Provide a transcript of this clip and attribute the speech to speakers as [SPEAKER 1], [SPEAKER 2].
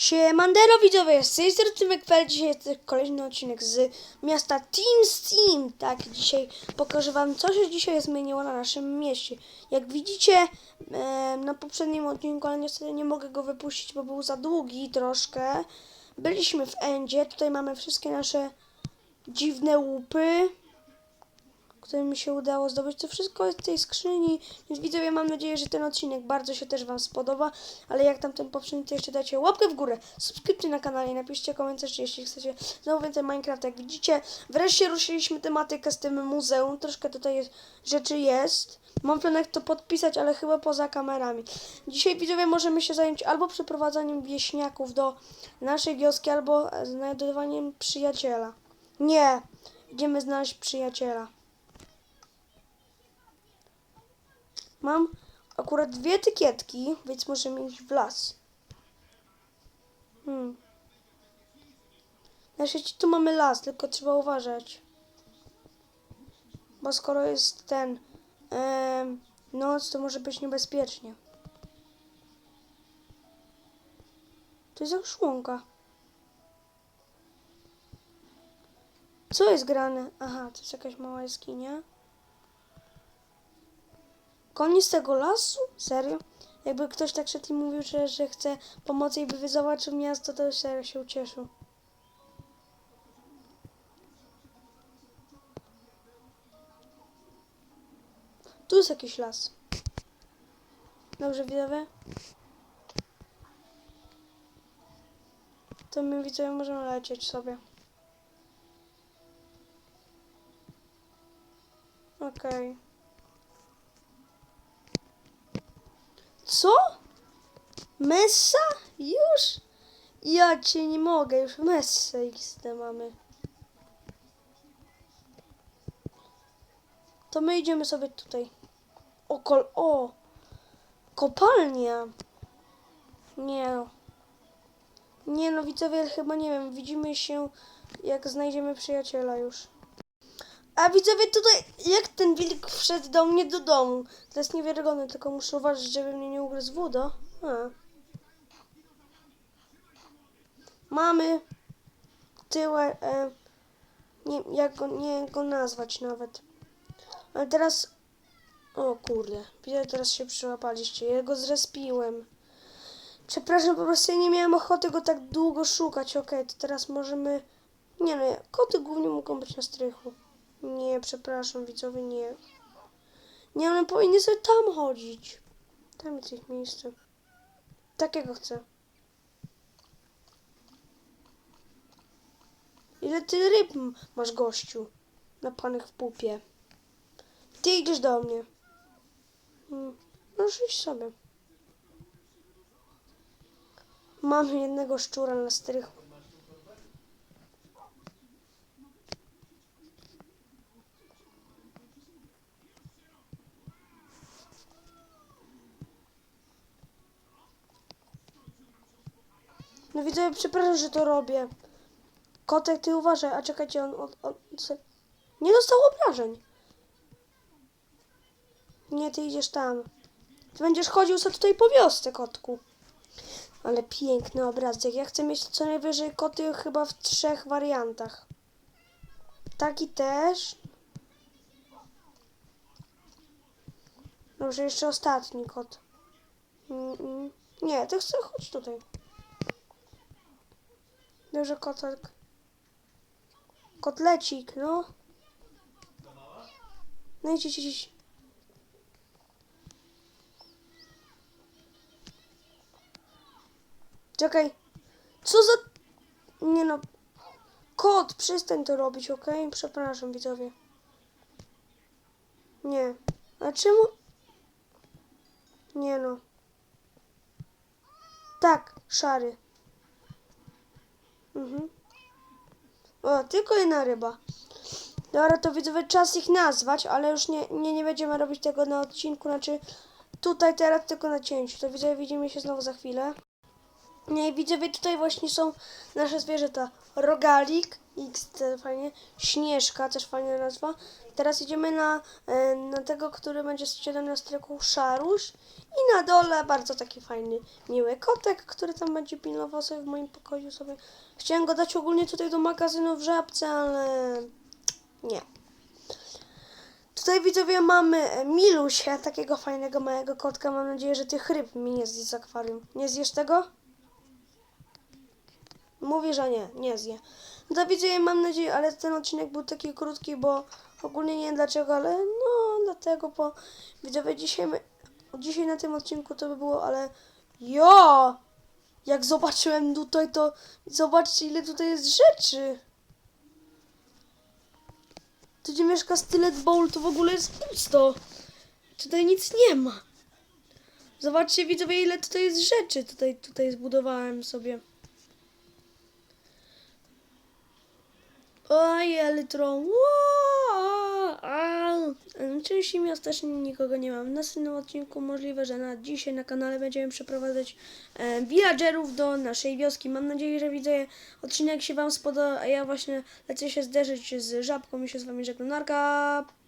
[SPEAKER 1] Siemandero widzowie, z tej strony. Dzisiaj jest kolejny odcinek z miasta Team Steam. Tak, dzisiaj pokażę wam co się dzisiaj zmieniło na naszym mieście. Jak widzicie na poprzednim odcinku, ale niestety nie mogę go wypuścić, bo był za długi troszkę. Byliśmy w Endzie, tutaj mamy wszystkie nasze dziwne łupy, które mi się udało zdobyć. To wszystko jest w tej skrzyni, więc widzowie, mam nadzieję, że ten odcinek bardzo się też Wam spodoba, ale jak tam ten poprzedni, to jeszcze dajcie łapkę w górę, subskrypcję na kanale i napiszcie komentarz, jeśli chcecie znowu więcej Minecraft. Jak widzicie, wreszcie ruszyliśmy tematykę z tym muzeum, troszkę tutaj jest, rzeczy jest. Mam planek to podpisać, ale chyba poza kamerami. Dzisiaj widzowie możemy się zająć albo przeprowadzaniem wieśniaków do naszej wioski, albo znajdowaniem przyjaciela. Nie, idziemy znaleźć przyjaciela. Mam akurat dwie etykietki, więc możemy iść w las. Hmm. Na tu mamy las, tylko trzeba uważać. Bo skoro jest ten em, noc, to może być niebezpiecznie. To jest jak szłonka. Co jest grane? Aha, to jest jakaś mała jaskinia. Koniec tego lasu? Serio? Jakby ktoś tak szedł i mówił, że, że chce pomocy i by zobaczył miasto, to serio się ucieszył. Tu jest jakiś las. Dobrze, widzowie? To my widzowie możemy lecieć sobie. Okej. Co? Messa? Już? Ja cię nie mogę, już Messę XD mamy. To my idziemy sobie tutaj. O, kol o! Kopalnia! Nie. Nie no, widzowie, chyba nie wiem, widzimy się jak znajdziemy przyjaciela już. A widzowie, tutaj jak ten wilk wszedł do mnie do domu. To jest niewiarygodne, tylko muszę uważać, żeby mnie nie ugryzł woda. A. Mamy tyłę, e, nie, jak go, nie go nazwać nawet. Ale teraz, o kurde, widzę, teraz się przyłapaliście. Ja go zrespiłem. Przepraszam, po prostu ja nie miałem ochoty go tak długo szukać. Okej, to teraz możemy... Nie no, koty głównie mogą być na strychu. Nie, przepraszam, widzowie, nie. Nie, one powinny sobie tam chodzić. Tam jest ich miejsce. Takiego chcę. Ile ty ryb masz, gościu? Napanych w pupie. Ty idziesz do mnie. Hmm. Możesz iść sobie. Mamy jednego szczura na strychu. No widzę, przepraszam, że to robię. Kotek, ty uważaj, a czekajcie, on, on, on nie dostał obrażeń. Nie, ty idziesz tam. Ty będziesz chodził sobie tutaj po wiosce, kotku. Ale piękny obrazek. Ja chcę mieć co najwyżej koty chyba w trzech wariantach. Taki też. Dobrze, jeszcze ostatni kot. Mm, mm. Nie, ty chcę, chodź tutaj. Dobrze, kotek. Kotlecik, no. No idź, idź, idź. Czekaj. Co za... Nie no. Kot, przestań to robić, okej? Przepraszam, widzowie. Nie. A czemu... Nie no. Tak, szary. Mhm. O, tylko jedna ryba. Dobra, to widzowie, czas ich nazwać, ale już nie, nie, nie będziemy robić tego na odcinku, znaczy tutaj teraz tylko na cięciu. To widzowie, widzimy się znowu za chwilę. Nie, widzowie, tutaj właśnie są nasze zwierzęta. Rogalik, X, fajnie. Śnieżka, też fajna nazwa. Teraz idziemy na, e, na tego, który będzie z 17 roku Szaruś. I na dole bardzo taki fajny, miły kotek, który tam będzie pilnował sobie w moim pokoju sobie. Chciałem go dać ogólnie tutaj do magazynu w Żabce, ale nie. Tutaj widzowie mamy Milusia, takiego fajnego małego kotka. Mam nadzieję, że tych ryb mi nie zje z akwarium. Nie zjesz tego? Mówi, że nie, nie zje. No to mam nadzieję, ale ten odcinek był taki krótki, bo ogólnie nie wiem dlaczego, ale no dlatego, bo widzowie dzisiaj, dzisiaj na tym odcinku to by było, ale jo! Jak zobaczyłem tutaj, to zobaczcie ile tutaj jest rzeczy. Tu gdzie mieszka Stylet Bowl, to w ogóle jest pusto. Tutaj nic nie ma. Zobaczcie widzowie ile tutaj jest rzeczy. Tutaj, tutaj zbudowałem sobie. Oj, Elytron. Części miast też nikogo nie mam. W następnym odcinku możliwe, że na dzisiaj na kanale będziemy przeprowadzać e, villagerów do naszej wioski. Mam nadzieję, że widzę odcinek się Wam spodoba, a ja właśnie lecę się zderzyć z żabką i się z Wami żegnam. Narka!